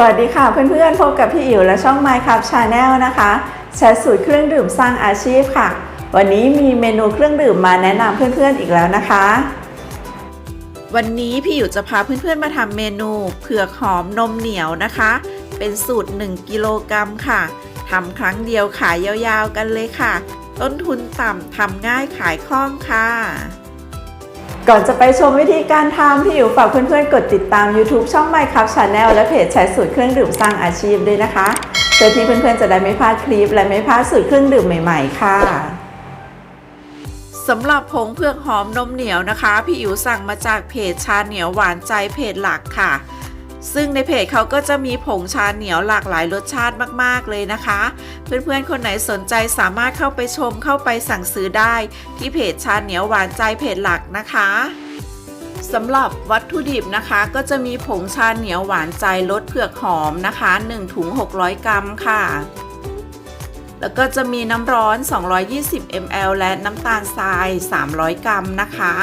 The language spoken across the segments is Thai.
สวัสดีค่ะเพื่อนๆ พบกับพี่อิ๋วและช่อง My Cup Channel นะคะแชร์สูตรเครื่องดื่มสร้างอาชีพค่ะ วันนี้มีเมนูเครื่องดื่มมาแนะนำเพื่อนๆอีกแล้วนะคะ วันนี้พี่อิ๋วจะพาเพื่อนๆมาทำเมนูเผือกหอมนมเหนียวนะคะ เป็นสูตร 1 กิโลกรัมค่ะทำครั้งเดียวขายยาวๆกันเลยค่ะ ต้นทุนต่ำทำง่ายขายคล่องค่ะ ก่อนจะไปชมวิธีการทำพี่อิ๋วฝากเพื่อนๆ กดติดตาม YouTube ช่อง My Cup Channel และเพจแชร์สูตรเครื่องดื่มสร้างอาชีพด้วยนะคะเพื่อที่เพื่อนๆ จะได้ไม่พลาดคลิป และไม่พลาดสูตรเครื่องดื่มใหม่ๆ ค่ะสำหรับผงเผือกหอมนมเหนียวนะคะ พี่อิ๋วสั่งมาจากเพจชาเหนียวหวานใจเพจหลักค่ะ ซึ่งในเพจเขาก็จะมีผงชาเหนียวหลากหลายรสชาติมากๆเลยนะคะ เพื่อนๆ คนไหนสนใจสามารถเข้าไปชมเข้าไปสั่งซื้อได้ ที่เพจชาเหนียวหวานใจเพจหลักนะคะสำหรับวัตถุดิบนะคะก็จะมีผงชาเหนียวหวานใจรสเผือกหอมนะคะ 1 ถุง 600 กรัมค่ะ แล้วก็จะมีน้ำร้อน 220 ml และน้ำตาลทราย 300 กรัมนะคะ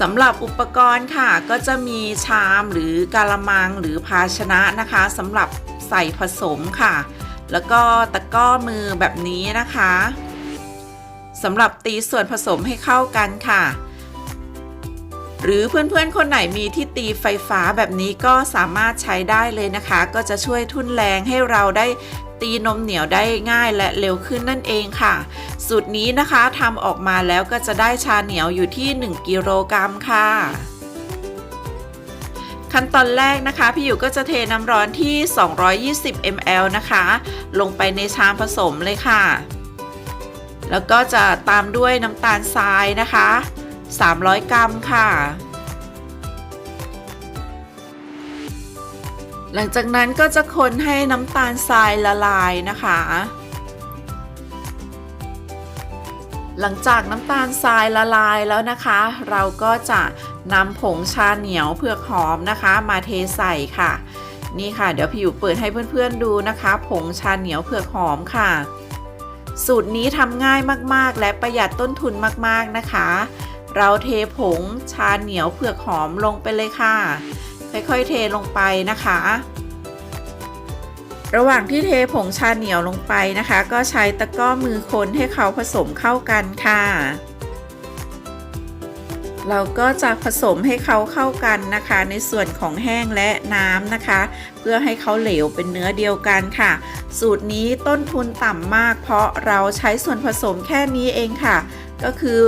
สำหรับอุปกรณ์ค่ะ ก็จะมีชามหรือกาละมังหรือภาชนะนะคะสำหรับใส่ผสมค่ะ แล้วก็ตะก้อมือแบบนี้นะคะสำหรับตีส่วนผสมให้เข้ากันค่ะ หรือเพื่อนๆ คนไหนมีที่ตีไฟฟ้าแบบนี้ก็สามารถใช้ได้เลยนะคะ ก็จะช่วยทุ่นแรงให้เราได้ตีนมเหนียวได้ง่ายและเร็วขึ้นนั่นเองค่ะ สูตรนี้นะคะทำออกมาแล้วก็จะได้ชาเหนียวอยู่ที่ 1 กิโลกรัมค่ะ ขั้นตอนแรกนะคะ พี่อยู่ก็จะเทน้ำร้อนที่ 220 ml นะคะ ลงไปในชามผสมเลยค่ะ แล้วก็จะตามด้วยน้ำตาลทรายนะคะ 300 กรัมค่ะหลังจากนั้นก็จะคนให้น้ำตาลทรายละลายนะคะ หลังจากน้ำตาลทรายละลายแล้วนะคะ เราก็จะนำผงชาเหนียวเผือกหอมนะคะ มาเทใส่ค่ะ นี่ค่ะ เดี๋ยวพี่อยู่เปิดให้เพื่อนๆดูนะคะ ผงชาเหนียวเผือกหอมค่ะ สูตรนี้ทำง่ายมากๆ และประหยัดต้นทุนมากๆนะคะ เราเทผงชาเหนียวเผือกหอมลงไปเลยค่ะ ค่อยๆเทลงไปนะคะ ระหว่างที่เทผงชาเหนียวลงไปนะคะ ก็ใช้ตะกร้อมือคนให้เขาผสมเข้ากันค่ะ เราก็จะผสมให้เขาเข้ากันนะคะ ในส่วนของแห้งและน้ำนะคะ เพื่อให้เขาเหลวเป็นเนื้อเดียวกันค่ะ สูตรนี้ต้นทุนต่ำมาก เพราะเราใช้ส่วนผสมแค่นี้เองค่ะ ก็คือ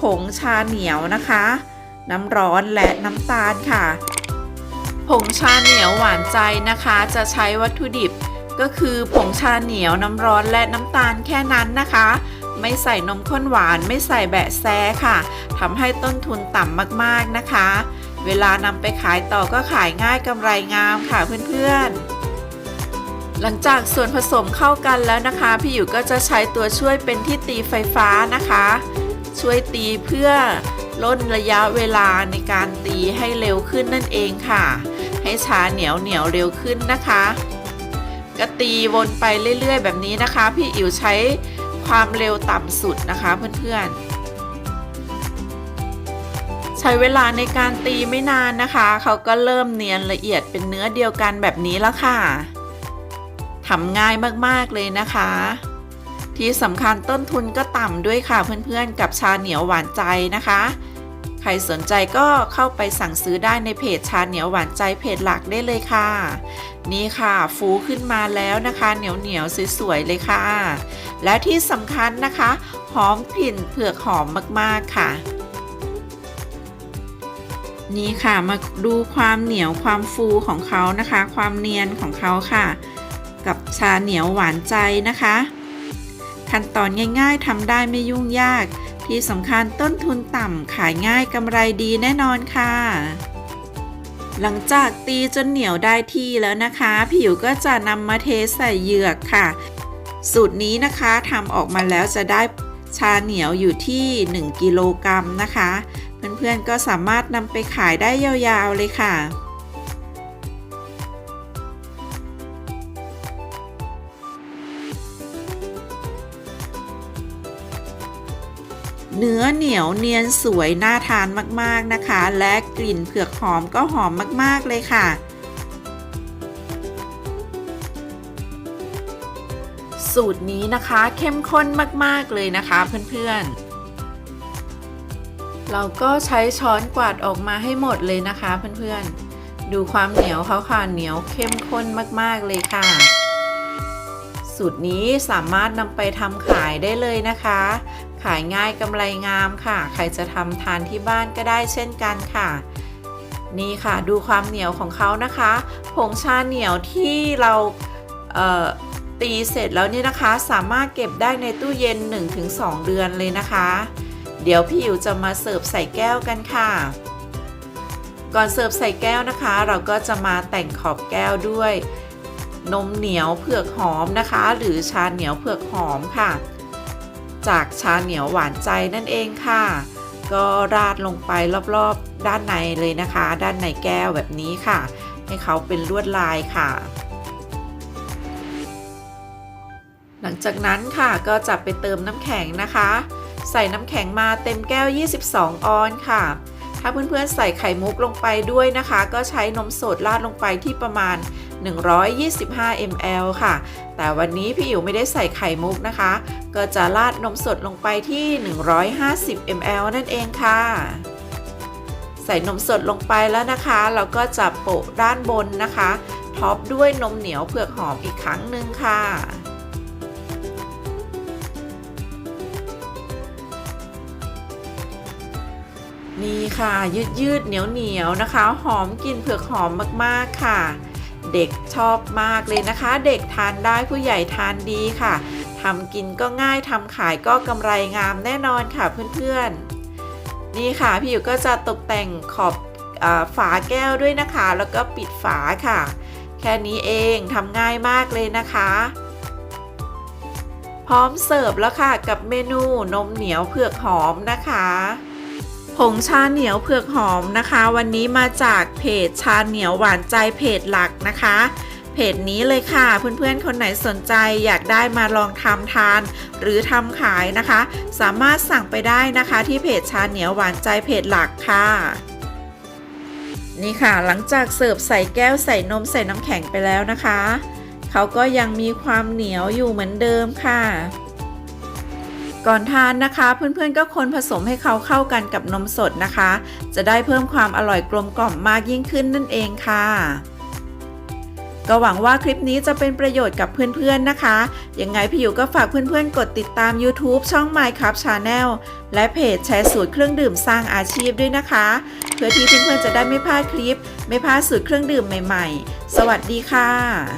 ผงชาเหนียวนะคะ น้ำร้อนและน้ำตาลค่ะ ผงชาเหนียวหวานใจนะคะ จะใช้วัตถุดิบ ก็คือผงชาเหนียวน้ำร้อนและน้ำตาลแค่นั้นนะคะ ไม่ใส่นมข้นหวานไม่ใส่แบะแซค่ะทำให้ต้นทุนต่ำมากๆนะคะ เวลานำไปขายต่อก็ขายง่ายกำไรงามค่ะเพื่อนๆ หลังจากส่วนผสมเข้ากันแล้วนะคะ พี่อยู่ก็จะใช้ตัวช่วยเป็นที่ตีไฟฟ้านะคะ ช่วยตีเพื่อ ลดระยะเวลาในการตีให้เร็วขึ้นนั่นเองค่ะ ให้ชาเหนียวเหนียวเร็วขึ้นนะคะก็ตีวนไปเรื่อยๆ แบบนี้นะคะ พี่อิ๋วใช้ความเร็วต่ำสุดนะคะเพื่อนๆ ใช้เวลาในการตีไม่นานนะคะ เขาก็เริ่มเนียนละเอียดเป็นเนื้อเดียวกันแบบนี้แล้วค่ะทำง่ายมากๆเลยนะคะ ที่สำคัญต้นทุนก็ต่ำด้วยค่ะเพื่อนๆ กับชาเหนียวหวานใจนะคะ ใครสนใจก็เข้าไปสั่งซื้อได้ในเพจชาเหนียวหวานใจเพจหลักได้เลยค่ะ นี่ค่ะฟูขึ้นมาแล้วนะคะเหนียวเหนียวสวยๆเลยค่ะ และที่สำคัญนะคะหอมกลิ่นเผือกหอมมากๆค่ะนี่ค่ะมาดูความเหนียวความฟูของเขานะคะ ความเนียนของเขาค่ะ กับชาเหนียวหวานใจนะคะ ขั้นตอนง่ายๆทำได้ไม่ยุ่งยาก ที่สำคัญต้นทุนต่ำขายง่ายกำไรดีแน่นอนค่ะ หลังจากตีจนเหนียวได้ที่แล้วนะคะ ผิวก็จะนำมาเทใส่เหยือกค่ะ สูตรนี้นะคะทำออกมาแล้วจะได้ชาเหนียวอยู่ที่ 1 กิโลกรัมนะคะ เพื่อนๆก็สามารถนำไปขายได้ยาวๆเลยค่ะ เนื้อเหนียวเนียนสวยน่าทานมากๆนะคะ และกลิ่นเผือกหอมก็หอมมากๆเลยค่ะ สูตรนี้นะคะเข้มข้นมากๆเลยนะคะเพื่อนๆ เราก็ใช้ช้อนกวาดออกมาให้หมดเลยนะคะเพื่อนๆ ดูความเหนียวเขาค่ะเหนียวเข้มข้นมากๆเลยค่ะสูตรนี้สามารถนำไปทำขายได้เลยนะคะ ขายง่ายกำไรงามค่ะ ใครจะทำทานที่บ้านก็ได้เช่นกันค่ะ นี่ค่ะดูความเหนียวของเขานะคะ ผงชาเหนียวที่เราเตีเสร็จแล้วเนี่ยนะคะ สามารถเก็บได้ในตู้เย็น 1-2 เดือนเลยนะคะ เดี๋ยวพี่อิ๋วจะมาเสิร์ฟใส่แก้วกันค่ะ ก่อนเสิร์ฟใส่แก้วนะคะ เราก็จะมาแต่งขอบแก้วด้วย นมเหนียวเผือกหอมนะคะ หรือชาเหนียวเผือกหอมค่ะ จากชาเหนียวหวานใจนั่นเองค่ะ ก็ราดลงไปรอบๆ ด้านในเลยนะคะ ด้านในแก้วแบบนี้ค่ะ ให้เขาเป็นลวดลายค่ะ หลังจากนั้นค่ะก็จะไปเติมน้ำแข็งนะคะ ใส่น้ำแข็งมาเต็มแก้ว 22 ออนค่ะ ถ้าเพื่อนๆใส่ไข่มุกลงไปด้วยนะคะ ก็ใช้นมสดราดลงไปที่ประมาณ 125 ml ค่ะ แต่วันนี้พี่อิ๋วไม่ได้ใส่ไข่มุกนะคะ ก็จะราดนมสดลงไปที่ 150 ml นั่นเองค่ะ ใส่นมสดลงไปแล้วนะคะเราก็จะโปะด้านบนนะคะ ท็อปด้วยนมเหนียวเผือกหอมอีกครั้งหนึ่งค่ะ นี่ค่ะ ยืดยืดๆเหนียวเหนียวๆนะคะ หอมกลิ่นเผือกหอมมากๆค่ะ เด็กชอบมากเลยนะคะ เด็กทานได้ผู้ใหญ่ทานดีค่ะทำกินก็ง่ายทำขายก็กำไรงามแน่นอนค่ะเพื่อนๆ นี่ค่ะพี่อยู่ก็จะตกแต่งขอบอฝาแก้วด้วยนะคะ แล้วก็ปิดฝาค่ะ แค่นี้เองทำง่ายมากเลยนะคะ พร้อมเสิร์ฟแล้วค่ะกับเมนูนมเหนียวเผือกหอมนะคะ ผงชาเหนียวเผือกหอมนะคะ วันนี้มาจากเพจชาเหนียวหวานใจเพจหลักนะคะ เพจนี้เลยค่ะเพื่อนๆ คนไหนสนใจอยากได้มาลองทำทาน หรือทำขายนะคะ สามารถสั่งไปได้นะคะที่เพจชาเหนียวหวานใจเพจหลักค่ะนี่ค่ะหลังจากเสิร์ฟใส่แก้วใส่นมใส่น้ำแข็งไปแล้วนะคะ เขาก็ยังมีความเหนียวอยู่เหมือนเดิมค่ะ ก่อนทานนะคะเพื่อนๆก็คนผสมให้เขาเข้ากันกับนมสดนะคะ จะได้เพิ่มความอร่อยกลมกล่อมมากยิ่งขึ้นนั่นเองค่ะ ก็หวังว่าคลิปนี้จะเป็นประโยชน์กับเพื่อนๆนะคะ ยังไงพี่อยู่ก็ฝากเพื่อนๆ กดติดตาม YouTube ช่อง My Cup Channel และเพจแชร์สูตรเครื่องดื่มสร้างอาชีพด้วยนะคะ เพื่อที่เพื่อนๆจะได้ไม่พลาดคลิป ไม่พลาดสูตรเครื่องดื่มใหม่ ๆ สวัสดีค่ะ